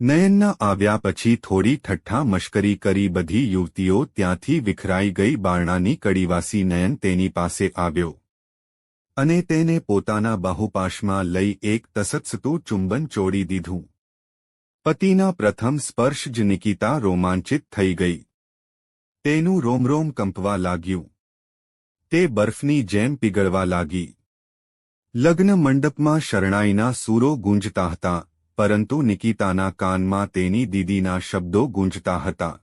નયનના આવ્યા પછી થોડી ઠઠ્ઠા મશ્કરી કરી બધી યુવતીઓ ત્યાંથી વિખરાઈ ગઈ બારણાની કડીવાસી નયન તેની પાસે આવ્યો. અને તેને પોતાના બાહુપાશમાં લઈ એક તસત્સતું ચુંબન ચોડી દીધું. પતિના પ્રથમ સ્પર્શ જ નિકિતા રોમાંચિત થઈ ગઈ. તેનું રોમરોમ કંપવા લાગ્યું. તે બર્ફની જેમ પીગળવા લાગી. લગ્ન મંડપમાં શરણાઈના સૂરો ગુંજતા હતા. પરંતુ નિકિતાના કાનમાં તેની દીદીના શબ્દો ગુંજતા હતા.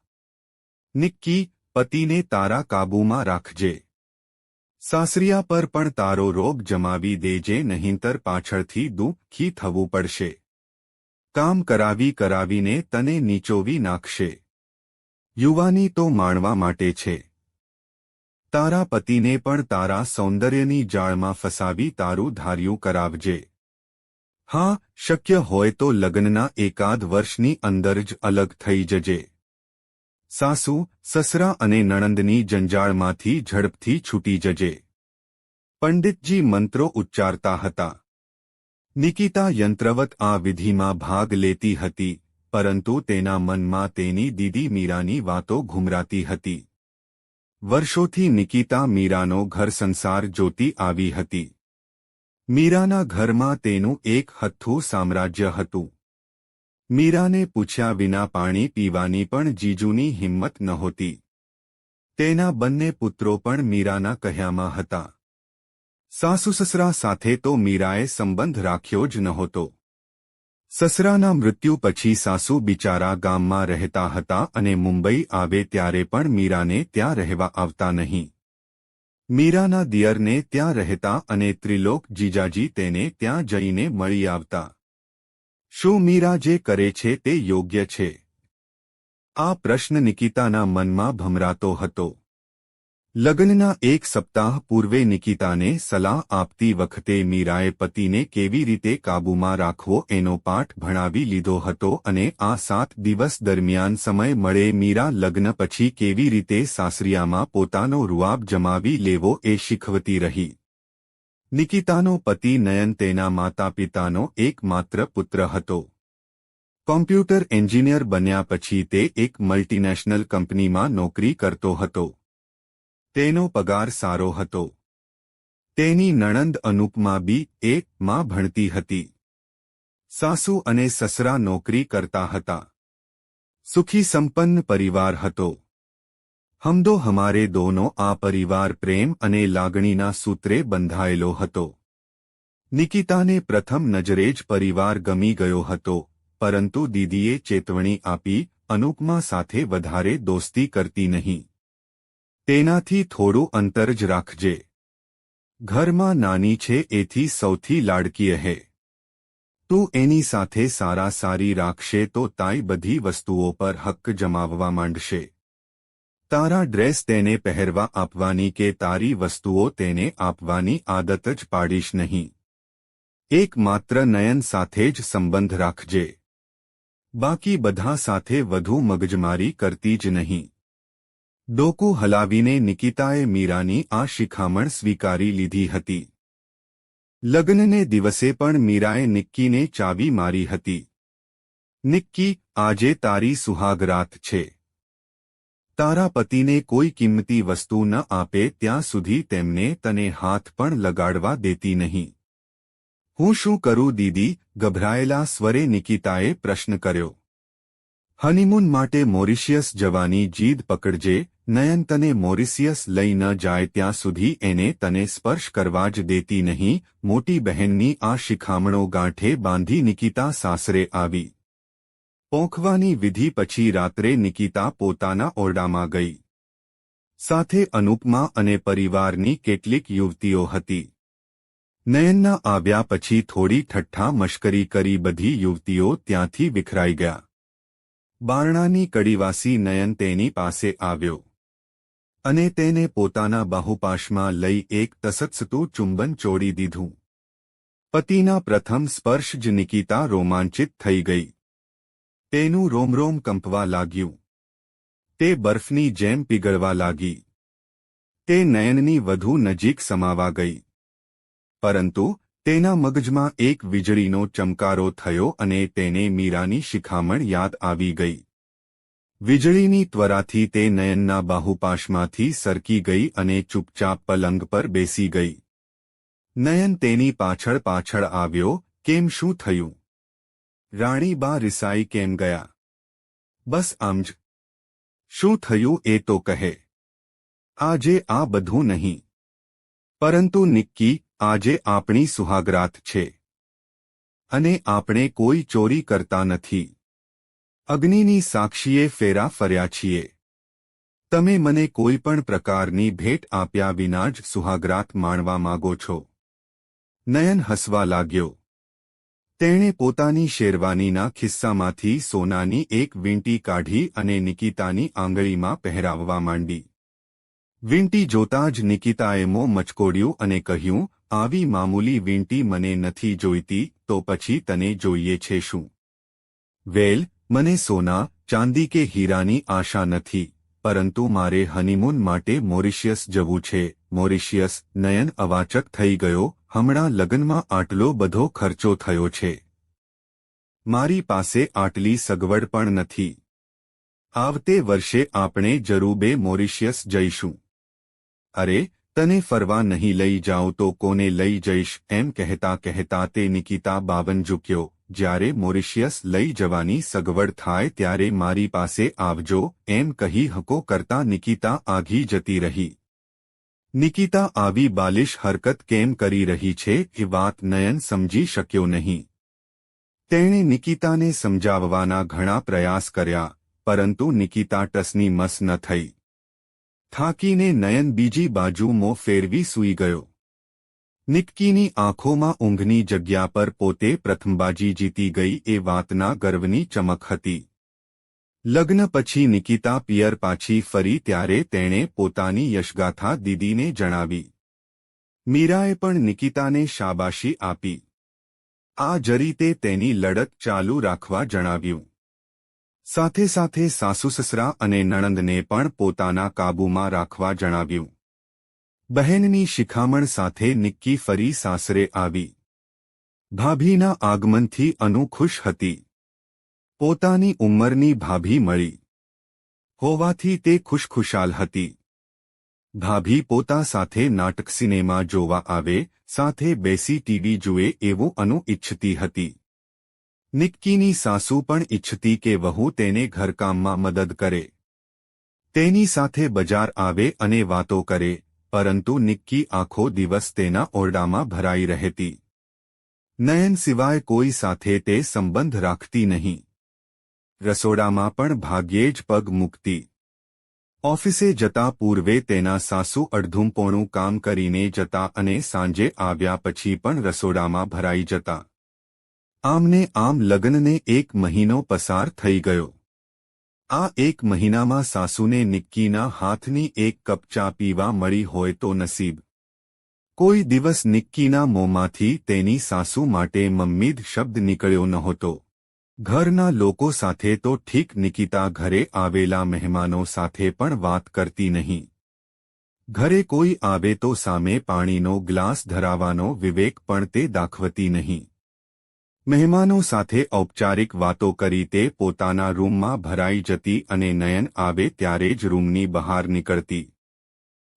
નિક્કી, પતિને તારા કાબૂમાં રાખજે. સાસરિયા પર પણ તારો રોગ જમાવી દેજે, નહીંતર પાછળથી દુઃખી થવું પડશે. કામ કરાવી કરાવીને તને નીચોવી નાખશે. યુવાની તો માણવા માટે છે. તારા પતિને પણ તારા સૌંદર્યની જાળમાં ફસાવી તારું ધાર્યું કરાવજે. હા, શક્ય હોય તો લગ્નના એકાદ વર્ષની અંદર જ અલગ થઈ જજે. સાસુ, સસરા અને નણંદની જંજાળમાંથી ઝડપથી છૂટી જજે. પંડિતજી મંત્રો ઉચ્ચારતા હતા. નિકિતા યંત્રવત આ વિધિમાં ભાગ લેતી હતી, પરંતુ તેના મનમાં તેની દીદી મીરાની વાતો ઘુમરાતી હતી. વર્ષોથી નિકિતા મીરાનો ઘર સંસાર જોતી આવી હતી. મીરાના ઘરમાં તેનું એક હથ્થું સામ્રાજ્ય હતું. મીરાને પૂછ્યા વિના પાણી પીવાની પણ જીજુની હિંમત નહોતી. તેના બંને પુત્રો પણ મીરાના કહ્યામાં હતા. સાસુસસરા સાથે તો મીરાએ સંબંધ રાખ્યો જ નહોતો. સસરાના મૃત્યુ પછી સાસુ બિચારા ગામમાં રહેતા હતા અને મુંબઈ આવે ત્યારે પણ મીરાને ત્યાં રહેવા આવતા નહીં. મીરાના દિયરને ત્યાં રહેતા અને ત્રિલોક જીજાજી તેને ત્યાં જઈને મળી આવતા. શું મીરા જે કરે છે તે યોગ્ય છે? આ પ્રશ્ન નિકિતાના મનમાં ભમરાતો હતો. લગ્નના એક સપ્તાહ પૂર્વે નિકિતાને સલાહ આપતી વખતે મીરાએ પતિને કેવી રીતે કાબૂમાં રાખવો એનો પાઠ ભણાવી લીધો હતો અને આ સાત દિવસ દરમિયાન સમય મળે મીરા લગ્ન પછી કેવી રીતે સાસરિયામાં પોતાનો રૂઆબ જમાવી લેવો એ શીખવતી રહી. નિકિતાનો પતિ નયન તેના માતા પિતાનો એકમાત્ર પુત્ર હતો. કોમ્પ્યુટર એન્જિનિયર બન્યા પછી તે એક મલ્ટીનેશનલ કંપનીમાં નોકરી કરતો હતો. તેનો પગાર સારો હતો. તેની નણંદ અનુપમા બી એ માં ભણતી હતી. સાસુ અને સસરા નોકરી કરતા હતા. સુખી સંપન્ન પરિવાર હતો. હમદો હમારે દોનો આ પરિવાર પ્રેમ અને લાગણીના સૂત્રે બંધાયેલો હતો. નિકિતાને પ્રથમ નજરે જ પરિવાર ગમી ગયો હતો, પરંતુ દીદીએ ચેતવણી આપી અનુપમા સાથે વધારે દોસ્તી કરતી નહીં. તેનાથી થોડું અંતર જ રાખજે. ઘરમાં નાની છે, એથી સૌથી લાડકી હે. તું એની સાથે સારા સારી રાખશે તો તાઈ બધી વસ્તુઓ પર હક્ક જમાવવા માંડશે. તારા ડ્રેસ તેને પહેરવા આપવાની કે તારી વસ્તુઓ તેને આપવાની આદત જ પાડીશ નહીં. એકમાત્ર નયન સાથે જ સંબંધ રાખજે. બાકી બધા સાથે વધુ મગજમારી કરતી જ નહીં. ડોકું હલાવીને નિકિતાએ મીરાની આ શિખામણ સ્વીકારી લીધી હતી. લગ્નને દિવસે પણ મીરાએ નિક્કીને ચાવી મારી હતી. નિક્કી, આજે તારી સુહાગરાત છે. તારા પતિને કોઈ કિંમતી વસ્તુ ન આપે ત્યાં સુધી તેમને તને હાથ પણ લગાડવા દેતી નહીં. હું શું કરું દીદી? ગભરાયેલા સ્વરે નિકિતાએ પ્રશ્ન કર્યો. હનીમૂન માટે મોરિશિયસ જવાની જીદ પકડજે, નયન તને મોરિસિયસ લઈ ન જાય ત્યાં સુધી એને તને સ્પર્શ કરવા જ દેતી નહીં, મોટી બહેનની આ શિખામણો ગાંઠે બાંધી નિકિતા સાસરે આવી. પોંખવાની વિધિ પછી રાત્રે નિકિતા પોતાના ઓરડામાં ગઈ. સાથે અનુપમા અને પરિવારની કેટલીક યુવતીઓ હતી. નયનના આવ્યા પછી થોડી ઠઠ્ઠા મશ્કરી કરી બધી યુવતીઓ ત્યાંથી વિખરાઈ ગયા. બારણાની કડીવાસી નયન તેની પાસે આવ્યો. અને તેને પોતાના બાહુપાશમાં લઈ એક તસત્સતું ચુંબન ચોડી દીધું. પતિના પ્રથમ સ્પર્શ જ નિકિતા રોમાંચિત થઈ ગઈ. તેનું રોમરોમ કંપવા લાગ્યું. તે બરફની જેમ પીગળવા લાગી. તે નયનની વધુ નજીક સમાવા ગઈ. પરંતુ તેના મગજમાં એક વીજળીનો ચમકારો થયો અને તેને મીરાની શિખામણ યાદ આવી ગઈ. વીજળીની ત્વરાથી તે નયનના બાહુપાશમાંથી સરકી ગઈ અને ચૂપચાપ પલંગ પર બેસી ગઈ. નયન તેની પાછળ પાછળ આવ્યો, કેમ શું થયું? રાણીબા રિસાઈ કેમ ગયા? બસ આમ જ. શું થયું એ તો કહે. આજે આ બધું નહીં. પરંતુ નિક્કી આજે આપણી સુહાગરાત છે. અને આપણે કોઈ ચોરી કરતા નથી. અગ્નિની સાક્ષીએ ફેરા ફર્યા છીએ. તમે મને કોઈ પણ પ્રકારની ભેટ આપ્યા વિના જ સુહાગરાત માણવા માગો છો. નયન હસવા લાગ્યો. તેણે પોતાની શેરવાનીના ખિસ્સામાંથી સોનાની એક વીંટી કાઢી અને નિકિતાની આંગળીમાં પહેરાવવા માંડી. વીંટી જોતા જ નિકિતાએ મો મચકોડ્યું અને કહ્યું, આવી મામૂલી વીંટી મને નથી જોઈતી, તો પછી તને જોઈએ છે શું? વેલ, મને સોના, ચાંદી કે હીરાની આશા નથી, પરંતુ મારે હનીમૂન માટે મોરિશિયસ જવું છે. મોરિશિયસ નયન અવાચક થઈ ગયો, હમણાં લગ્નમાં આટલો બધો ખર્ચો થયો છે. મારી પાસે આટલી સગવડ પણ નથી. આવતે વર્ષે આપણે જરૂબે મોરિશિયસ જઈશું. અરે, તને ફરવા નહીં લઈ જાઉં તો કોને લઈ જઈશ? એમ કહેતા કહેતા તે નિકિતા બાવન ઝૂક્યો. જ્યારે મોરિશિયસ લઈ જવાની સગવડ થાય ત્યારે મારી પાસે આવજો, એમ કહી હકો કરતા નિકિતા આઘી જતી રહી. નિકિતા આવી બાલિશ હરકત કેમ કરી રહી છે એ વાત નયન સમજી શક્યો નહીં. તેણે નિકિતાને સમજાવવાના ઘણા પ્રયાસ કર્યા, પરંતુ નિકિતા ટસની મસ ન થઈ. થાકીને નયન બીજી બાજુ મો ફેરવી સૂઈ ગયો. નિક્કીની આંખોમાં ઊંઘની જગ્યા પર પોતે પ્રથમબાજી જીતી ગઈ એ વાતના ગર્વની ચમક હતી. લગ્ન પછી નિકિતા પિયર પાછી ફરી ત્યારે તેણે પોતાની યશગાથા દીદીને જણાવી. મીરાએ પણ નિકિતાને શાબાશી આપી. આ જરીતે તેની લડત ચાલુ રાખવા જણાવ્યું. સાથે સાથે સાસુ સસરા અને નણંદને પણ પોતાના કાબૂમાં રાખવા જણાવ્યું. બહેનની શિખામણ સાથે નિક્કી ફરી સાસરે આવી. ભાભીના આગમનથી અનુ ખુશ હતી. પોતાની ઉંમરની ભાભી મળી. હોવાથી તે ખુશખુશાલ હતી. ભાભી પોતા સાથે નાટક સિનેમા જોવા આવે, સાથે બેસી ટીવી જુએ એવું અનુ ઇચ્છતી હતી. નિક્કીની સાસુ પણ ઇચ્છતી કે વહુ તેને ઘરકામમાં મદદ કરે. તેની સાથે બજાર આવે અને વાતો કરે, પરંતુ નિક્કી આખો દિવસ તેના ઓરડામાં ભરાઈ રહેતી. નયન સિવાય કોઈ સાથે તે સંબંધ રાખતી નહીં. રસોડામાં પણ ભાગ્યે જ પગ મૂકતી. ઓફિસે જતા પૂર્વે તેના સાસુ અડધુંપોણું કામ કરીને જતા અને સાંજે આવ્યા પછી પણ રસોડામાં ભરાઈ જતા. આમને આમ લગ્નને એક મહિનો પસાર થઈ ગયો. આ એક મહિનામાં સાસુને નિક્કીના હાથની એક કપ ચા પીવા મળી હોય તો નસીબ. કોઈ દિવસ નિક્કીના મોંમાંથી તેની સાસુ માટે મમ્મીદ શબ્દ નીકળ્યો નહોતો. ઘરના લોકો સાથે તો ઠીક નિકિતા ઘરે આવેલા મહેમાનો સાથે પણ વાત કરતી નહીં. ઘરે કોઈ આવે તો સામે પાણીનો ગ્લાસ ધરાવાનો વિવેક પણ તે દાખવતી નહીં. મહેમાનો સાથે ઔપચારિક વાતો કરી તે પોતાના રૂમમાં ભરાઈ જતી અને નયન આવે ત્યારે જ રૂમની બહાર નીકળતી.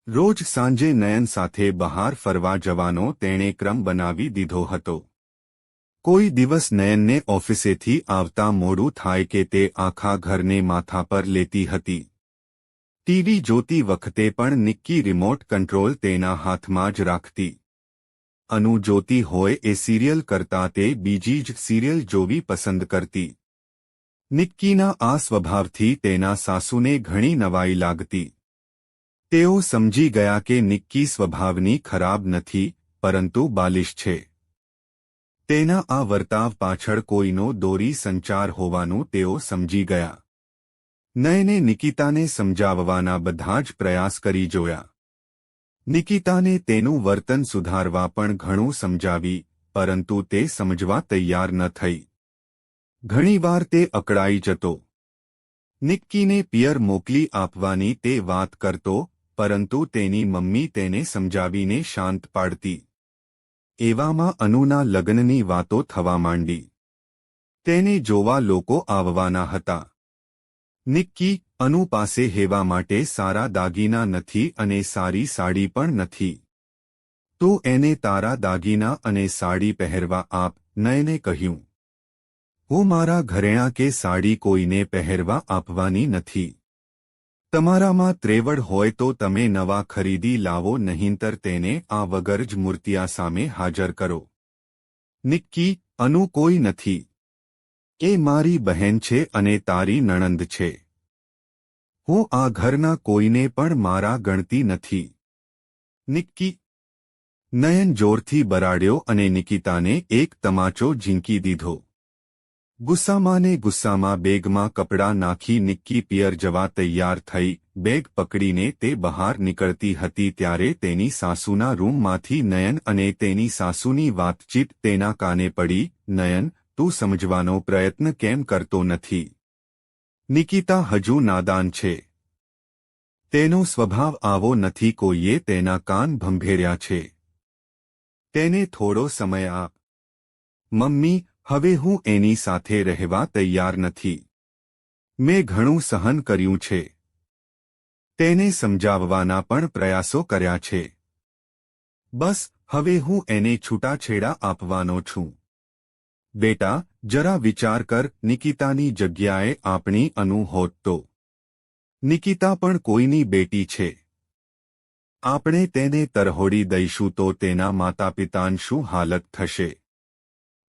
રોજ સાંજે નયન સાથે બહાર ફરવા જવાનો તેણે ક્રમ બનાવી દીધો હતો. કોઈ દિવસ નયનને ઓફિસેથી આવતા મોડું થાય કે તે આખા ઘરને માથા પર લેતી હતી. ટીવી જોતી વખતે પણ નિક્કી રિમોટ કંટ્રોલ તેના હાથમાં જ રાખતી. અનુ જોતી હોય એ સિરિયલ કરતાં તે બીજી જ સિરિયલ જોવી પસંદ કરતી. નિક્કીના આ સ્વભાવથી તેના સાસુને ઘણી નવાઈ લાગતી. તેઓ સમજી ગયા કે નિક્કી સ્વભાવની ખરાબ નથી, પરંતુ બાલિશ છે. તેના આ વર્તાવ પાછળ કોઈનો દોરી સંચાર હોવાનું તેઓ સમજી ગયા. નયને નિકિતાને સમજાવવાના બધા જ પ્રયાસ કરી જોયા. નિકિતાને તેનું વર્તન સુધારવા પણ ઘણું સમજાવી, પરંતુ તે સમજવા તૈયાર ન થઈ. ઘણીવાર તે અકળાઈ જતો. નિક્કીને પિયર મોકલી આપવાની તે વાત કરતો, પરંતુ તેની મમ્મી તેને સમજાવીને શાંત પાડતી. એવામાં અનુના લગ્નની વાતો થવા માંડી. તેને જોવા લોકો આવવાના હતા. નિક્કી અનુ પાસે હેવા માટે સારા દાગીના નથી અને સારી સાડી પણ નથી. તો એને તારા દાગીના અને સાડી પહેરવા આપ, નયને કહ્યું. હું મારા ઘરેણા કે સાડી કોઈને પહેરવા આપવાની નથી. તમારામાં ત્રેવડ હોય તો તમે નવા ખરીદી લાવો નહીંતર તેને આ વગર જ મૂર્તિયા સામે હાજર કરો. નિક્કી, અનુ કોઈ નથી. એ મારી બહેન છે અને તારી નણંદ છે. હું આ ઘરના કોઈને પણ મારા ગણતી નથી. નિક્કી નયન જોરથી બરાડ્યો અને નિકિતાને એક તમાચો ઝીંકી દીધો. ગુસ્સામાં ને ગુસ્સામાં બેગમાં કપડાં નાખી નિક્કી પિયર જવા તૈયાર થઈ, બેગ પકડીને તે બહાર નીકળતી હતી ત્યારે તેની સાસુના રૂમમાંથી નયન અને તેની સાસુની વાતચીત તેના કાને પડી, નયન, તું સમજવાનો પ્રયત્ન કેમ કરતો નથી? નિકિતા હજુ નાદાન છે. તેનો સ્વભાવ આવો નથી કોઈએ તેના કાન ભંભેર્યા છે. તેને થોડો સમય આપ. મમ્મી, હવે હું એની સાથે રહેવા તૈયાર નથી. મેં ઘણું સહન કર્યું છે. તેને સમજાવવાના પણ પ્રયાસો કર્યા છે. બસ, હવે હું એને છૂટાછેડા આપવાનો છું. બેટા, જરા વિચાર કર, નિકિતાની જગ્યાએ આપણી અનુ હોત તો. નિકિતા પણ કોઈની બેટી છે. આપણે તેને તરહોડી દઈશું તો તેના માતાપિતાન શું હાલત થશે?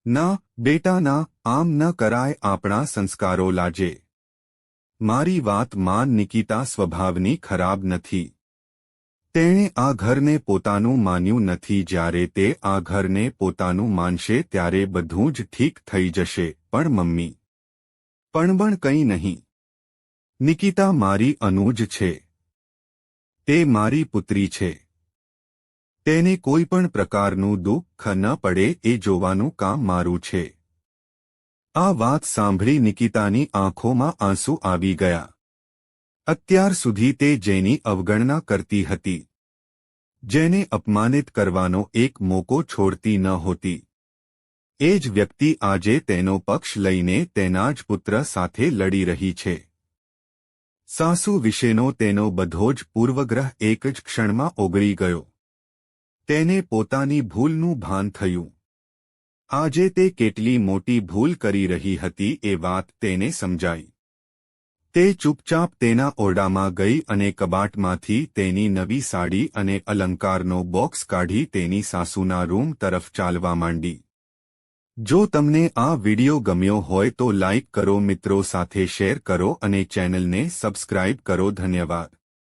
ના, બેટા ના, આમ ન કરાય આપણા સંસ્કારો લાજે. મારી વાત માન નિકિતા સ્વભાવની ખરાબ નથી. તેણે આ ઘરને પોતાનું માન્યું નથી. જ્યારે તે આ ઘરને પોતાનું માનશે, ત્યારે બધું જ ઠીક થઈ જશે. પણ મમ્મી પણ પણ કંઈ નહીં. નિકિતા મારી અનુજ છે. તે મારી પુત્રી છે. તેને કોઈ પણ પ્રકારનું દુઃખ ન પડે એ જોવાનું કામ મારું છે. આ વાત સાંભળી નિકિતાની આંખોમાં આંસુ આવી ગયા. અત્યાર સુધી તે જેની અવગણના કરતી હતી. જેને અપમાનિત કરવાનો એક મોકો છોડતી ન હોતી. એ જ વ્યક્તિ આજે તેનો પક્ષ લઈને તેના જ પુત્ર સાથે લડી રહી છે. સાસુ વિશેનો તેનો બધો જ પૂર્વગ્રહ એક જ ક્ષણમાં ઓગળી ગયો. તેને પોતાની ભૂલનું ભાન થયું. આજે તે કેટલી મોટી ભૂલ કરી રહી હતી એ વાત તેને સમજાઈ. તે ચૂપચાપ તેના ઓરડામાં ગઈ અને કબાટમાંથી તેની નવી સાડી અને અલંકારનો બોક્સ કાઢી તેની સાસુના રૂમ તરફ ચાલવા માંડી. જો તમને આ વિડિયો ગમ્યો હોય તો લાઇક કરો મિત્રો સાથે શેર કરો અને ચેનલને સબસ્ક્રાઇબ કરો ધન્યવાદ.